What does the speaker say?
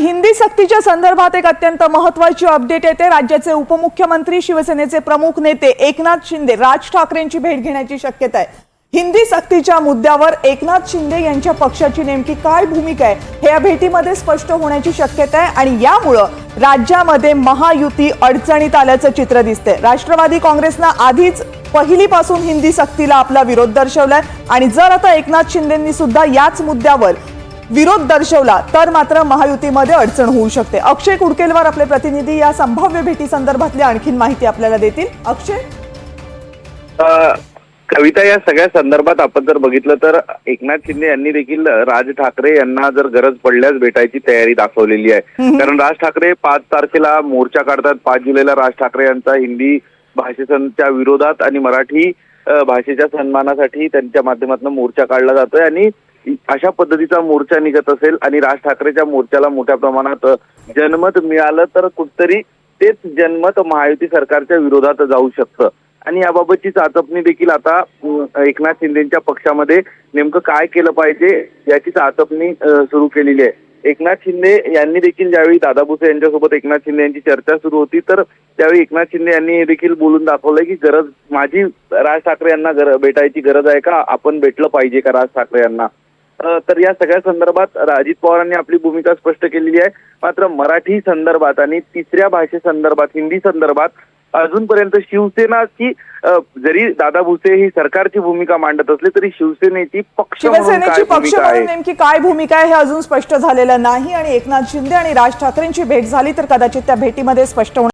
हिंदी सक्तीच्या संदर्भात एक अत्यंत महत्वाची अपडेट येते. राज्याचे उपमुख्यमंत्री शिवसेनेचे प्रमुख नेते एकनाथ शिंदे राज ठाकरेंची भेट घेण्याची शक्यता आहे हिंदी सक्तीच्या मुद्द्यावर एकनाथ शिंदे यांच्या पक्षाची नेमकी काय भूमिका आहे हे या भेटीमध्ये स्पष्ट होण्याची शक्यता आहे आणि यामुळं राज्यामध्ये महायुती अडचणीत आल्याचं चित्र दिसतंय. राष्ट्रवादी काँग्रेसनं आधीच पहिलीपासून हिंदी सक्तीला आपला विरोध दर्शवलाय आणि जर आता एकनाथ शिंदेंनी सुद्धा याच मुद्द्यावर विरोध दर्शवला तर मात्र महायुतीमध्ये अडचण होऊ शकते. अक्षय कुडकेलवर आपले प्रतिनिधी या संभाव्य भेटी संदर्भातली आणखीन माहिती आपल्याला देतील. अक्षय? कविता या सगळ्या संदर्भात आपण जर बघितलं तर एकनाथ शिंदे यांनी देखील राज ठाकरे यांना जर गरज पडल्यास भेटायची तयारी दाखवलेली आहे. कारण राज ठाकरे पाच तारखेला मोर्चा काढतात. पाच जुलैला राज ठाकरे यांचा हिंदी भाषेच्या विरोधात आणि मराठी भाषेच्या सन्मानासाठी त्यांच्या माध्यमातून मोर्चा काढला जातोय. आणि अशा पद्धतीचा मोर्चा निघत असेल आणि राज ठाकरेच्या मोर्चाला मोठ्या प्रमाणात जनमत मिळालं तर कुठतरी तेच जनमत महायुती सरकारच्या विरोधात जाऊ शकतं. आणि याबाबतची चाचपणी देखील आता एकनाथ शिंदेच्या पक्षामध्ये नेमकं काय केलं पाहिजे याची चाचपणी सुरू केलेली आहे. एकनाथ शिंदे यांनी देखील ज्यावेळी दादा भुसे यांच्यासोबत एकनाथ शिंदे यांची चर्चा सुरू होती तर त्यावेळी एकनाथ शिंदे यांनी हे देखील बोलून दाखवलंय की गरज माझी राज ठाकरे यांना गर- भेटायची गरज आहे का? आपण भेटलं पाहिजे का राज ठाकरे यांना? तर या सगळ्या संदर्भात अजित पवारांनी आपली भूमिका स्पष्ट केलेली आहे. मात्र मराठी संदर्भात आणि तिसऱ्या भाषे संदर्भात हिंदी संदर्भात अजूनपर्यंत शिवसेनाची अ, जरी दादा भुसे ही सरकारची भूमिका मांडत असले तरी शिवसेनेची पक्ष शिवसेनेची पक्ष म्हणून नेमकी काय भूमिका आहे हे अजून स्पष्ट झालेलं नाही आणि एकनाथ शिंदे आणि राज ठाकरेंची भेट झाली तर कदाचित त्या भेटीमध्ये स्पष्ट होणार